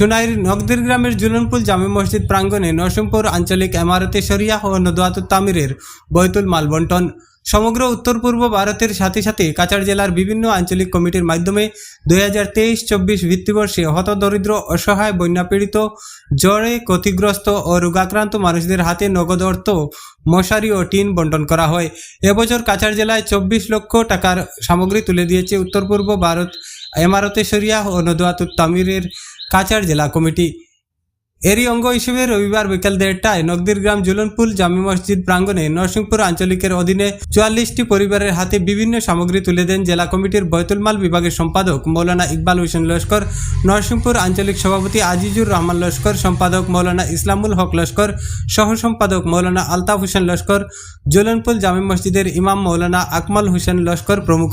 সুনাইর নগদির গ্রামের জুলনপুল জামে মসজিদ প্রাঙ্গণে নরসিংপুর আঞ্চলিক এমারতে শরিয়া ও নদওয়াতুত তামিরের বৈতুল মাল বন্টন সমগ্র উত্তর পূর্ব ভারতের সাথে সাথে কাছাড় জেলার বিভিন্ন আঞ্চলিক কমিটির মাধ্যমে দুই হাজার তেইশ চব্বিশ ভিত্তিবর্ষে হতদরিদ্র, অসহায়, বন্যাপীড়িত, জ্বরে ক্ষতিগ্রস্ত ও রোগাক্রান্ত মানুষদের হাতে নগদ অর্থ, মশারি ও টিন বন্টন করা হয়। এবছর কাছাড় জেলায় চব্বিশ লক্ষ টাকার সামগ্রী তুলে দিয়েছে উত্তর পূর্ব ভারত এমারতে শরিয়া ও নদওয়াতুত তামিরের কাছাড় জেলা কমিটি। এরই অঙ্গ হিসেবে রবিবার বিকাল দেড়টায় নগদির গ্রাম জুলনপুল জামি মসজিদ প্রাঙ্গণে নরসিংপুর আঞ্চলিকের অধীনে চুয়াল্লিশটি পরিবারের হাতে বিভিন্ন সামগ্রী তুলে দেন জেলা কমিটির বৈতুলমাল বিভাগের সম্পাদক মৌলানা ইকবাল হোসেন লস্কর নরসিংপুর আঞ্চলিক সভাপতি আজিজুর রহমান লস্কর, সম্পাদক মৌলানা ইসলামুল হক লস্কর সহ সম্পাদক মৌলানা আলতাফ হোসেন লস্কর, জুলনপুল জামি মসজিদের ইমাম মৌলানা আকমাল হোসেন লস্কর প্রমুখ।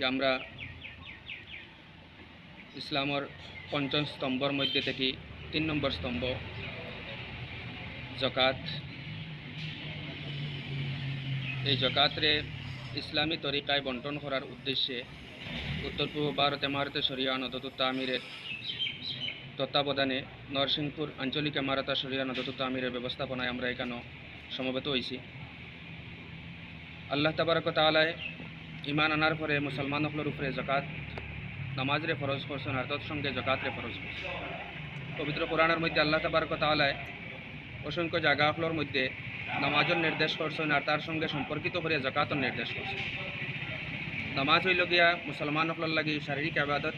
যে আমরা ইসলামর পঞ্চম স্তম্ভর মধ্যে থেকে তিন নম্বর স্তম্ভ, জকাত। এই জকাতরে ইসলামী তরিকায় বন্টন করার উদ্দেশ্যে উত্তর পূর্ব ভারতে মারতে শরিয়া নদতুত আমিরের তত্ত্বাবধানে নরসিংপুর আঞ্চলিক মারাতা শরিয়া নদতুত আমিরের ব্যবস্থাপনায় আমরা এখানে সমবেত হয়েছি আল্লাহ তাবারক তালায় ইমান আনার পরে মুসলমান হকলের উপরে জকাত নামাজরে ফরজ করছেন আর তৎসঙ্গে জকাতরে ফরজ করছেন পবিত্র কোরআনের মধ্যে আল্লাহ তাবারক তালায় অসংখ্য জায়গাগুলোর মধ্যে নামাজের নির্দেশ করছেন আর তার সঙ্গে সম্পর্কিত করে জাকাতর নির্দেশ করছেন নামাজ হইল গিয়া মুসলমান হকলার লাগি শারীরিক আবাদত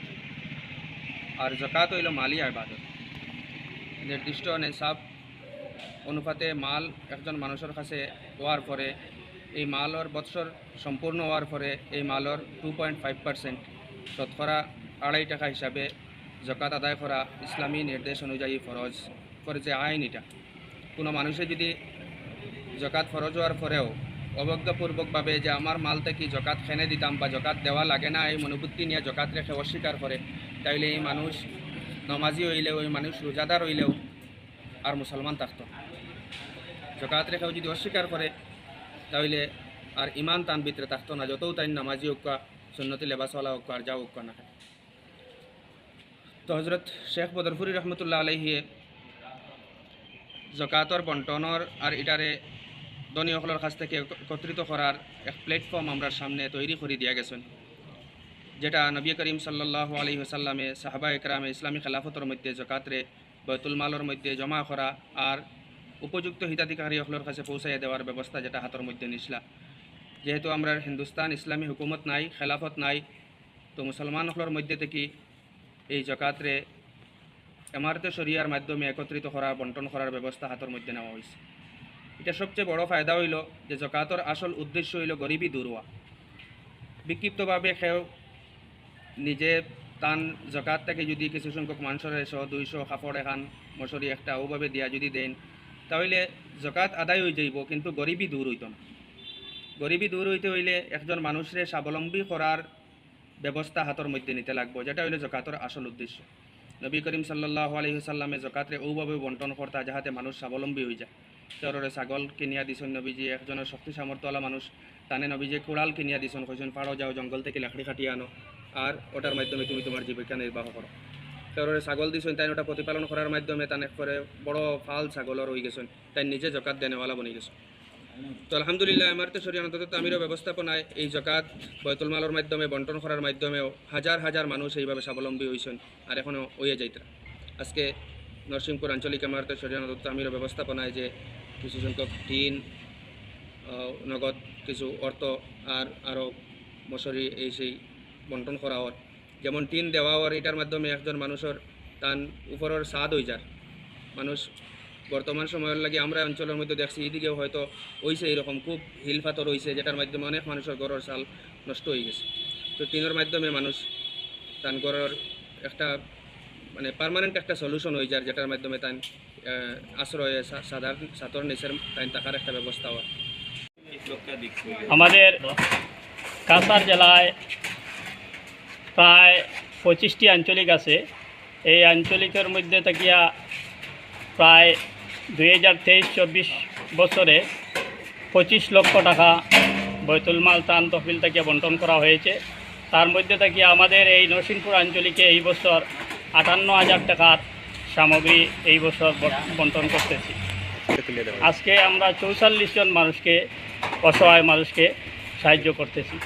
আর জকাত হইল মালি আবাদত। নির্দিষ্ট নেশাব অনুপাতে মাল একজন মানুষের কাছে হওয়ার পরে এই মালর বৎসর সম্পূর্ণ হওয়ার পরে এই মালর টু পয়েন্ট ফাইভ পার্সেন্ট শতকরা আড়াই টাকা হিসাবে জকাত আদায় করা ইসলামী নির্দেশ অনুযায়ী ফরজ করেছে আইন এটা কোনো মানুষে যদি জকাত ফরজ হওয়ার পরেও অবজ্ঞাপূর্বকভাবে যে আমার মাল থেকে জকাত খেনে দিতাম বা জকাত দেওয়া লাগে না, এই মনোবৃত্তি নিয়ে জকাত রেখে অস্বীকার করে, তাইলে এই মানুষ নমাজি হইলেও, এই মানুষ রোজাদার হইলেও আর মুসলমান থাকত জকাত রেখেও যদি অস্বীকার করে তাহলে আর ইমান তান ভিতরে থাকতো না, যতও তাই নামাজি হোক সুন্নতি লেবাসওয়ালা হোক আর যা হোক না তো হজরত শেখ বদরফুরি রহমতুল্লাহ আলহিয়ে জকাতর বন্টনের আর এটারে ধনীসকলের কাছ থেকে একত্রিত করার এক প্ল্যাটফর্ম আমরা সামনে তৈরি করে দিয়া গেছেন, যেটা নবী করিম সাল্লাহ আলী সাল্লামে সাহাবা একরামে ইসলামী খেলাফতর মধ্যে জকাতরে বৈতুল মালের মধ্যে জমা করা আর উপযুক্ত হিতাধিকারী সকলের কাছে পৌঁছাইয়া দেওয়ার ব্যবস্থা যেটা হাতের মধ্যে নিসলা যেহেতু আমরা হিন্দুস্তান, ইসলামী হুকুমত নাই, খেলাফত নাই, তো মুসলমান সকলের মধ্যে থেকে এই জকাতরে এমারতে শরিয়ার মাধ্যমে একত্রিত করা বন্টন করার ব্যবস্থা হাতের মধ্যে নেওয়া হয়েছে এটা সবচেয়ে বড় ফায়দা হইল যে জকাতর আসল উদ্দেশ্য হইল গরিবী দূর হওয়া বিক্ষিপ্তভাবে সেও নিজে তান জকাত থেকে যদি কিছু সংখ্যক মানুষের দুইশো কাপড় এখান মশরি একটা ওভাবে দিয়া যদি দেন তাহলে জকাত আদায় হয়ে যাইব, কিন্তু গরিবী দূর হইত না। গরিবী দূর হইতে হইলে একজন মানুষরে স্বাবলম্বী করার ব্যবস্থা হাতের মধ্যে নিতে লাগবো, যেটা হইলে জকাতর আসল উদ্দেশ্য। নবী করিম সাল্লাহ আলহিসাল্লামে জকাতরে ওভাবে বন্টন করতা, যাহাতে মানুষ স্বাবলম্বী হয়ে যায়। তেওঁরে ছাগল কিনিয়া দিছেন নবীজি, একজনের শক্তি সামর্থ্যওয়ালা মানুষ, তানে নবীজি কোড়াল কিনিয়া দিছেন, কইছেন পাড়ো যাও, জঙ্গল থেকে লাকড়ি কাটিয়ে আনো, আর ওটার মাধ্যমে তুমি তোমার জীবিকা নির্বাহ করো। তেওঁরে ছাগল দিছেন, তাই ওটা প্রতিপালন করার মাধ্যমে তানে করে বড় ফাল ছাগলর হয়ে গেছেন, তাই নিজে জকাত দেনেওয়ালা বনে গেছেন। তো আলহামদুলিল্লাহ আমার তো শরীয়ত আমিরও ব্যবস্থাপনায় এই জকাত বৈতুল মালের মাধ্যমে বন্টন করার মাধ্যমেও হাজার হাজার মানুষ এইভাবে স্বাবলম্বী হয়েছেন আর এখনও হয়ে যাইতরা আজকে নরসিংপুর আঞ্চলিক আমার তো শরীয়ত আমিরও ব্যবস্থাপনায় যে কিছু সংখ্যক টিন নগদ কিছু অর্থ আর আরও মশারি এই সেই বন্টন করা হওয়ার যেমন টিন দেওয়া হওয়ার এটার মাধ্যমে একজন মানুষের তান উপরের স্বাদ হয়ে যায়। মানুষ বর্তমান সময়ের লাগে আমরা অঞ্চলের মধ্যে দেখছি এদিকেও হয়তো হয়েছে এরকম খুব হিলফাতর হয়েছে যেটার মাধ্যমে অনেক মানুষের ঘরের চাল নষ্ট হয়ে গেছে। তো টিনের মাধ্যমে মানুষ তার ঘরের একটা মানে পার্মানেন্ট একটা সলিউশন হয়ে যায় যেটার মাধ্যমে তাই আশ্রয়ে সাধারণ সাধারণ নিচের তাই থাকার একটা ব্যবস্থা হয়। আমাদের কাছাড় জেলায় প্রায় পঁচিশটি আঞ্চলিক আছে। এই আঞ্চলিকের মধ্যে থাকিয়া প্রায় দুই হাজার তেইশ চব্বিশ বছরে পঁচিশ লক্ষ টাকা বৈতুল মাল ত্রাণ তহবিল থেকে বন্টন করা হয়েছে। তার মধ্যে থেকে আমাদের এই নরসিংপুর আঞ্চলিকে এই বছর আটান্ন হাজার টাকার সামগ্রী এই বছর বন্টন করতেছি। আজকে আমরা চৌচল্লিশ জন মানুষকে, অসহায় মানুষকে সাহায্য করতেছি।